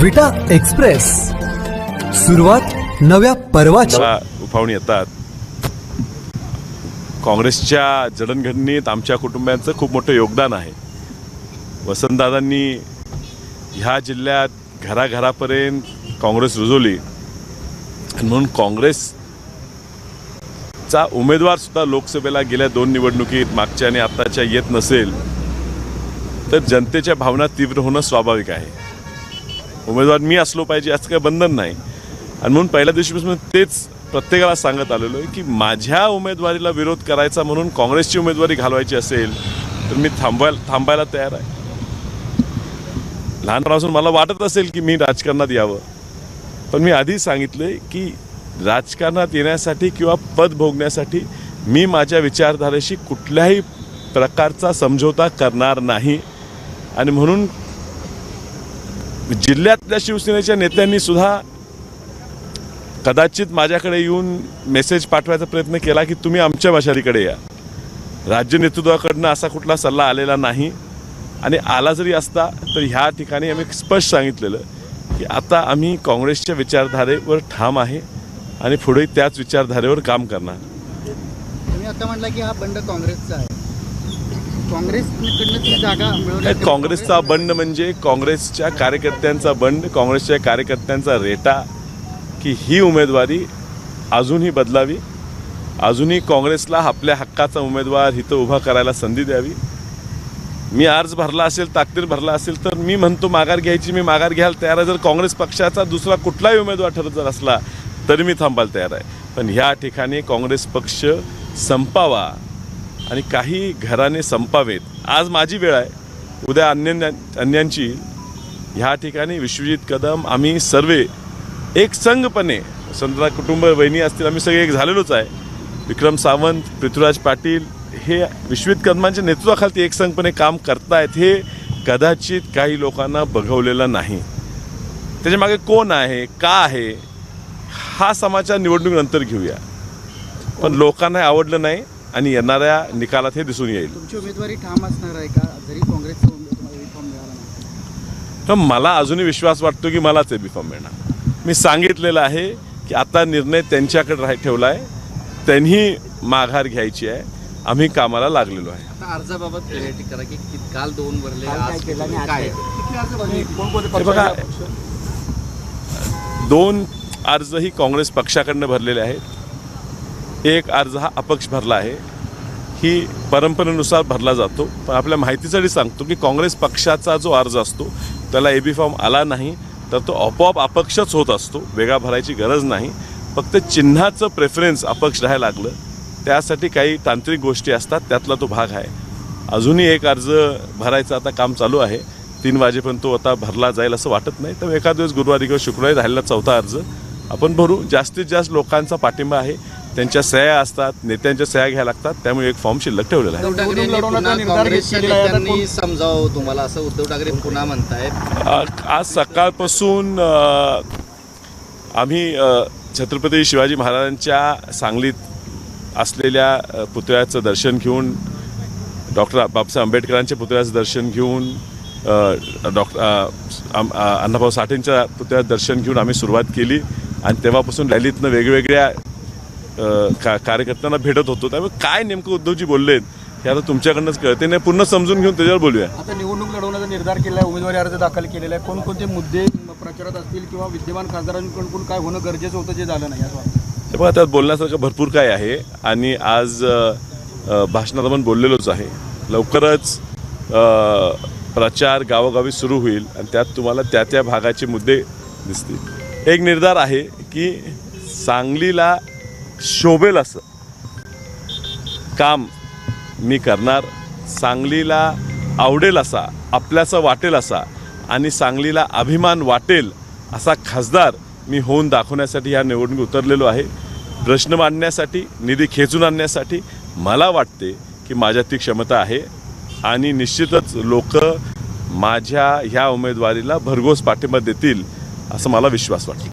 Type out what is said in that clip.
विटा एक्सप्रेस. सुरुवात नव्या पर्वाची. उफावणी येतात. काँग्रेसच्या जडणघडणीत आमच्या कुटुंबियांचं खूप मोठं योगदान आहे. वसंतदादांनी ह्या जिल्ह्यात घराघरापर्यंत काँग्रेस रुजवली. म्हणून काँग्रेसचा उमेदवार सुद्धा लोकसभेला गेल्या दोन निवडणुकीत मागच्या आणि आताच्या येत नसेल तर जनतेच्या भावना तीव्र होणं स्वाभाविक आहे. उमेदवार मी असलो पाहिजे असं काही बंधन नाही. आणि म्हणून पहिल्या दिवशीपासून तेच प्रत्येकाला सांगत आलेलो आहे की माझ्या उमेदवारीला विरोध करायचा म्हणून काँग्रेसची उमेदवारी घालवायची असेल तर मी थांबवायला थांबायला तयार आहे. लहानपणापासून मला वाटत असेल की मी राजकारणात यावं. पण मी आधी सांगितले की राजकारणात येण्यासाठी किंवा पद भोगण्यासाठी मी माझ्या विचारधारेशी कुठल्याही प्रकारचा समझोता करणार नाही. आणि म्हणून जिल्ह्यातल्या शिवसेनेच्या नेत्यांनी सुद्धा कदाचित माझ्याकडे येऊन मेसेज पाठवायचा प्रयत्न केला की तुम्ही आमच्या मशालीकडे या. राज्य नेतृत्वाकडनं असा कुठला सल्ला आलेला नाही. आणि आला जरी असता तर ह्या ठिकाणी आम्ही स्पष्ट सांगितलेलं की आता आम्ही काँग्रेसच्या विचारधारेवर ठाम आहे आणि पुढे त्याच विचारधारेवर काम करणार. तुम्ही आता म्हटलं की हा बंड काँग्रेसचा आहे. काँग्रेसकडनं काय काँग्रेसचा बंड म्हणजे काँग्रेसच्या कार्यकर्त्यांचा बंड काँग्रेसच्या कार्यकर्त्यांचा रेटा की ही उमेदवारी अजूनही बदलावी अजूनही काँग्रेसला आपल्या हक्काचा उमेदवार इथं उभा करायला संधी द्यावी. मी अर्ज भरला असेल ताकदीर भरला असेल तर मी म्हणतो माघार घ्यायची मी माघार घ्यायला तयार आहे. जर काँग्रेस पक्षाचा दुसरा कुठलाही उमेदवार ठरत जर असला तरी मी थांबायला तयार आहे. पण ह्या ठिकाणी काँग्रेस पक्ष संपावा. आणि काही घराने संपावेत. आज माझी वेळ आहे. उद्या अन्य अन्यांची ह्या ठिकाणी विश्वजित कदम आम्ही सर्वे एक संघपणे संतरा कुटुंब वहिनी असतील आम्ही सगळे एक झालेलोच आहे. विक्रम सावंत पृथ्वीराज पाटील हे विश्वजित कदमांच्या नेतृत्वाखाली एक संघपणे काम करतायत हे कदाचित काही लोकांना बघवलेलं नाही. त्याच्यामागे कोण आहे का आहे हा समाचार निवडणुकीनंतर घेऊया. पण लोकांना आवडलं नाही. आणि येणाऱ्या निकालात हे दिसून येईल. तुमची उमेदवारी ठाम असणार आहे का? जरी काँग्रेसचा तर मला अजूनही विश्वास वाटतो की मलाच बी फॉर्म मिळणार. मी सांगितलेलं आहे की आता निर्णय त्यांच्याकडे राह ठेवला आहे त्यांनी माघार घ्यायची आहे. आम्ही कामाला लागलेलो आहे. आता अर्जाबाबत करा की काल दोन भरले काय? हे बघा दोन अर्जही काँग्रेस पक्षाकडनं भरलेले आहेत. एक अर्ज हा अपक्ष भरला आहे. ही परंपरेनुसार भरला जातो. पण आपल्या माहितीसाठी सांगतो की काँग्रेस पक्षाचा जो अर्ज असतो त्याला ए बी फॉर्म आला नाही तर तो आपोआप अपक्षच होत असतो. वेगळा भरायची गरज नाही. फक्त चिन्हाचं प्रेफरन्स अपक्ष राहायला लागलं. त्यासाठी काही तांत्रिक गोष्टी असतात त्यातला तो भाग आहे. अजूनही एक अर्ज भरायचं आता काम चालू आहे. तीन वाजेपर्यंत तो आता भरला जाईल असं वाटत नाही. तर एखाद दिवस गुरुवारी किंवा शुक्रवारी राहिलेला चौथा अर्ज आपण भरू. जास्तीत जास्त लोकांचा पाठिंबा आहे. त्यांच्या सह्या असतात नेत्यांच्या सह्या घ्यायला लागतात त्यामुळे एक फॉर्म शिल्लक ठेवलेला आहे. उद्धव ठाकरे यांनी पुन्हा काँग्रेसच्या नेत्यांनी समजावं तुम्हाला असं उद्धव ठाकरे पुन्हा म्हणतायत? आ- आज सकाळपासून आम्ही छत्रपती शिवाजी महाराजांच्या सांगलीत असलेल्या पुतळ्याचं दर्शन घेऊन डॉक्टर बाबासाहेब आंबेडकरांच्या पुतळ्याचं दर्शन घेऊन डॉक्टर अण्णाभाऊ साठेंच्या पुतळ्याचं दर्शन घेऊन आम्ही सुरुवात केली. आणि तेव्हापासून रॅलीतनं वेगवेगळ्या का कार्यकर्त्यांना भेटत होतो. त्यामुळे काय नेमकं उद्धवजी बोललेत हे आता तुमच्याकडनंच कळते नाही पूर्ण समजून घेऊन त्याच्यावर बोलूया. आता निवडणूक लढवण्याचा निर्धार केला आहे उमेदवारी अर्ज दाखल केलेला आहे. कोणकोणते मुद्दे प्रचारात असतील किंवा विद्यमान खासदारांकडून काय होणं गरजेचं होतं जे झालं नाही हे बघा त्यात बोलण्यासारखं भरपूर काय आहे. आणि आज भाषणात आपण बोललेलोच आहे. लवकरच प्रचार गावोगावी सुरू होईल आणि त्यात तुम्हाला त्या त्या भागाचे मुद्दे दिसतील. एक निर्धार आहे की सांगलीला शोभेल असं. काम मी करणार सांगलीला आवडेल असा आपल्याचा वाटेल असा आणि सांगलीला अभिमान वाटेल असा खासदार मी होऊन दाखवण्यासाठी ह्या निवडणूक उतरलेलो आहे. प्रश्न मांडण्यासाठी निधी खेचून आणण्यासाठी मला वाटते की माझ्यात ती क्षमता आहे आणि निश्चितच लोक माझ्या ह्या उमेदवारीला भरघोस पाठिंबा देतील असं मला विश्वास वाटतो.